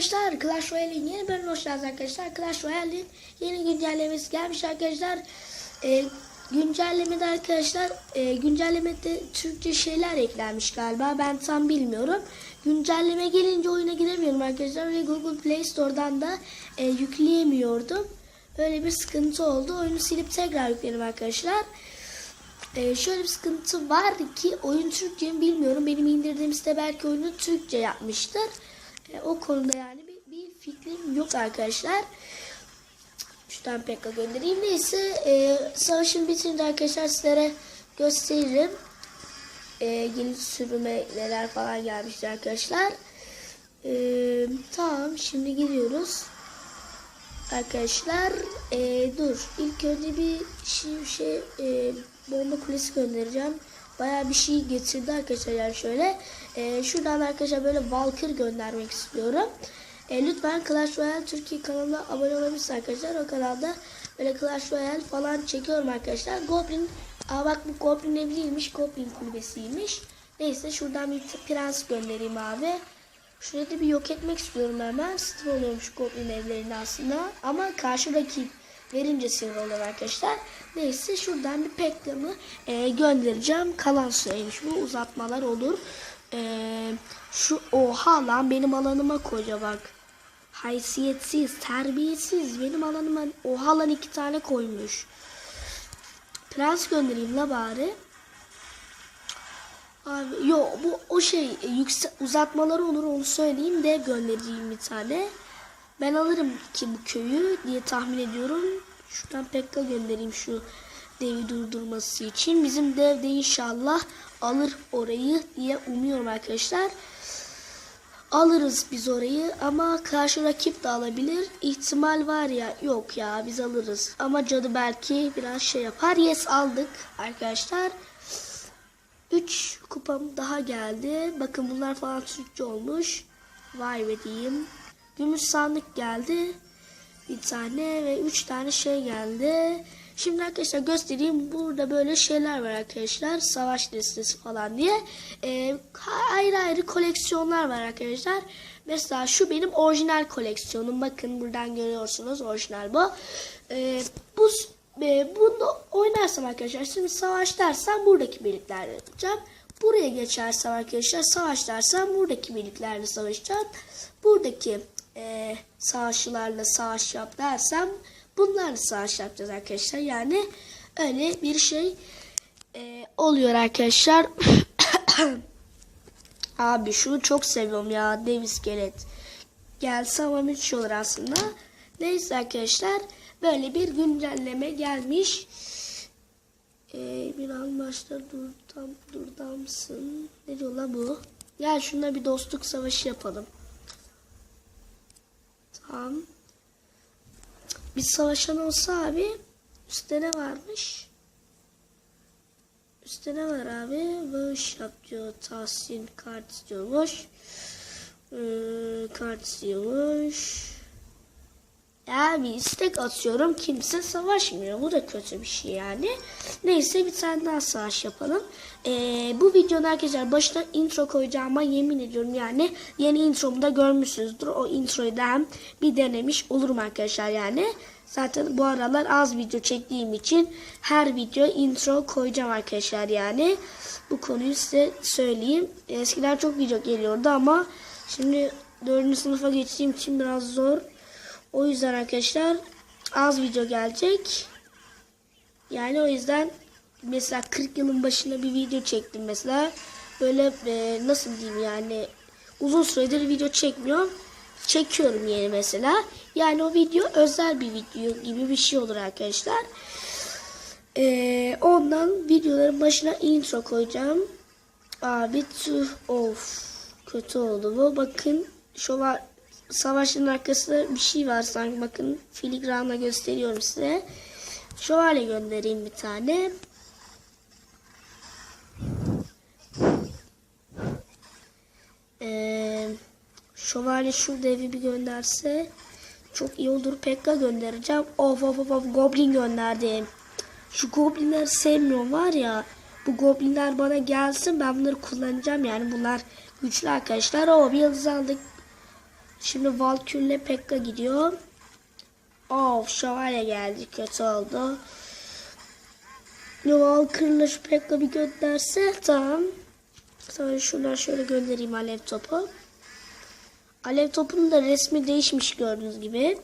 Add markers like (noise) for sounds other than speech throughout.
Arkadaşlar. Clash Royale'in yeni bölümüne hoş geldiniz arkadaşlar. Clash Royale'in yeni güncellemesi gelmiş arkadaşlar. Ee, güncellemede arkadaşlar e, güncellemede Türkçe şeyler eklenmiş galiba. Ben tam bilmiyorum. Güncelleme gelince oyuna giremiyorum arkadaşlar ve Google Play Store'dan da e, yükleyemiyordum. Öyle bir sıkıntı oldu. Oyunu silip tekrar yükledim arkadaşlar. Ee, şöyle bir sıkıntı var ki oyun Türkçe mi bilmiyorum. Benim indirdiğim site belki oyunu Türkçe yapmıştır. Ee, o konuda yani bir, bir fikrim yok arkadaşlar. Şuradan pekka göndereyim. Neyse e, savaşın bitince arkadaşlar sizlere gösteririm. E, yeni sürüme neler falan gelmişti arkadaşlar. E, tamam şimdi gidiyoruz. Arkadaşlar e, dur ilk önce bir şey, şey e, bomba kulesi göndereceğim. Bayağı bir şey getirdi arkadaşlar yani şöyle. E, şuradan arkadaşlar böyle Valkyr göndermek istiyorum. E, lütfen Clash Royale Türkiye kanalına abone olabilirsiniz arkadaşlar. O kanalda böyle Clash Royale falan çekiyorum arkadaşlar. Goblin, aa bak bu Goblin evi değilmiş. Goblin kulübesiymiş. Neyse şuradan bir prens göndereyim abi. Şurayı da bir yok etmek istiyorum hemen. Sinir oluyormuş Goblin evlerinde aslında. Ama karşı rakip verince sinir oluyor arkadaşlar. Neyse şuradan bir peklamı e, göndereceğim. Kalan süreymiş bu. Uzatmalar olur. E, şu oha lan benim alanıma koca bak. Haysiyetsiz, terbiyesiz. Benim alanıma oha lan iki tane koymuş. Prens göndereyim la bari. Abi yo bu o şey yüksek uzatmaları olur onu söyleyeyim de göndereceğim bir tane. Ben alırım ki bu köyü diye tahmin ediyorum. Şuradan Pekka göndereyim şu devi durdurması için. Bizim dev de inşallah alır orayı diye umuyorum arkadaşlar. Alırız biz orayı ama karşı rakip de alabilir. İhtimal var ya yok ya biz alırız. Ama cadı belki biraz şey yapar. Yes aldık arkadaşlar. 3 kupam daha geldi. Bakın bunlar falan Türkçe olmuş. Vay be diyeyim. Gümüş sandık geldi. Bir tane ve 3 tane şey geldi. Şimdi arkadaşlar göstereyim. Burada böyle şeyler var arkadaşlar. Savaş listesi falan diye. Ee, ayrı ayrı koleksiyonlar var arkadaşlar. Mesela şu benim orijinal koleksiyonum. Bakın buradan görüyorsunuz. Orijinal bu. Ee, bu e, bunu oynarsam arkadaşlar şimdi savaş dersem buradaki birliklerle yapacağım. Buraya geçersem arkadaşlar savaş dersem buradaki birliklerle savaşacağım. Buradaki e, savaşçılarla savaş yap dersem bunlarla savaş yapacağız arkadaşlar. Yani öyle bir şey e, oluyor arkadaşlar. (coughs) Abi şunu çok seviyorum ya dev iskelet. Gelse ama müthiş olur aslında. Neyse arkadaşlar böyle bir güncelleme gelmiş. Ee, bir an başta dur tam dur mısın? Ne diyor la bu? Gel şuna bir dostluk savaşı yapalım. Tamam. Bir savaşan olsa abi üstte ne varmış? Üstte ne var abi? Bağış yap diyor. Tahsin kart istiyormuş. Ee, kart istiyormuş. Ya bir istek atıyorum kimse savaşmıyor. Bu da kötü bir şey yani. Neyse bir tane daha savaş yapalım. Ee, bu videonun arkadaşlar başına intro koyacağıma yemin ediyorum yani. Yeni intromu da görmüşsünüzdür. O introyu da hem bir denemiş olurum arkadaşlar yani. Zaten bu aralar az video çektiğim için her video intro koyacağım arkadaşlar yani. Bu konuyu size söyleyeyim. Eskiden çok video geliyordu ama şimdi 4. sınıfa geçtiğim için biraz zor. O yüzden arkadaşlar az video gelecek. Yani o yüzden mesela 40 yılın başına bir video çektim mesela. Böyle e, nasıl diyeyim yani uzun süredir video çekmiyorum. Çekiyorum yeni mesela. Yani o video özel bir video gibi bir şey olur arkadaşlar. E, ondan videoların başına intro koyacağım. Abi tüh of kötü oldu bu. Bakın şova savaşın arkasında bir şey var sanki. Bakın filigranla gösteriyorum size. Şövalye göndereyim bir tane. Ee, şövalye şurada evi bir gönderse çok iyi olur. Pekka göndereceğim. Of of of, of goblin gönderdim. Şu goblinleri sevmiyorum var ya. Bu goblinler bana gelsin ben bunları kullanacağım yani bunlar güçlü arkadaşlar. O bir yıldız aldık. Şimdi Valkyrie'le Pekka gidiyor. Of şövalye geldi kötü oldu. Valkyrie'le şu Pekka bir gönderse tamam. Sonra şuradan şöyle göndereyim alev topu. Alev topunun da resmi değişmiş gördüğünüz gibi.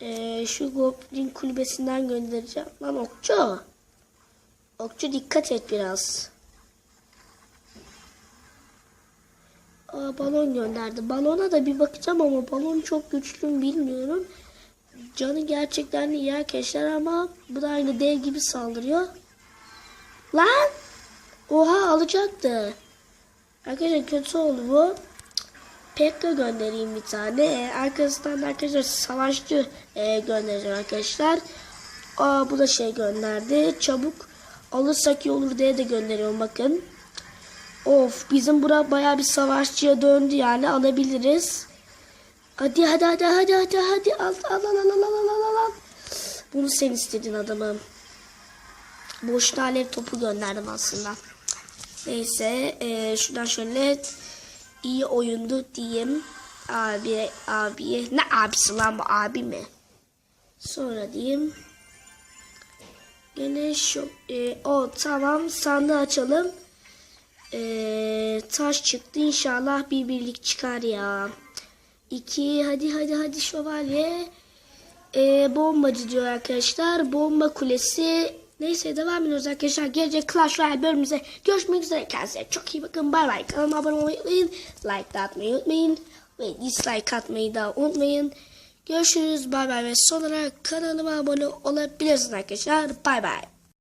Ee, şu Goblin kulübesinden göndereceğim. Lan okçu. Okçu dikkat et biraz. Aa, balon gönderdi. Balona da bir bakacağım ama balon çok güçlü mü bilmiyorum. Canı gerçekten iyi arkadaşlar ama bu da aynı dev gibi saldırıyor. Lan! Oha alacaktı. Arkadaşlar kötü oldu bu. Pekka göndereyim bir tane. Ee, arkasından da arkadaşlar savaşçı e, göndereceğim arkadaşlar. Aa bu da şey gönderdi. Çabuk alırsak iyi olur diye de gönderiyorum bakın. Of bizim bura baya bir savaşçıya döndü yani alabiliriz. Hadi hadi hadi hadi hadi hadi al al al al al al al al. Bunu sen istedin adamım. Boşuna alev topu gönderdim aslında. Neyse e, şuradan şöyle iyi oyundu diyeyim. Abi abiye ne abisi lan bu abi mi? Sonra diyeyim. Gene şu e, o tamam sandığı açalım. E, taş çıktı inşallah bir birlik çıkar ya. İki hadi hadi hadi şövalye. E, bombacı diyor arkadaşlar. Bomba kulesi. Neyse devam ediyoruz arkadaşlar. Gelecek Clash Royale bölümümüze görüşmek üzere. Kendinize çok iyi bakın. Bay bay. Kanalıma abone olmayı unutmayın. Like atmayı unutmayın. Ve dislike atmayı da unutmayın. Görüşürüz. Bay bay. Ve son olarak kanalıma abone olabilirsiniz arkadaşlar. Bay bay.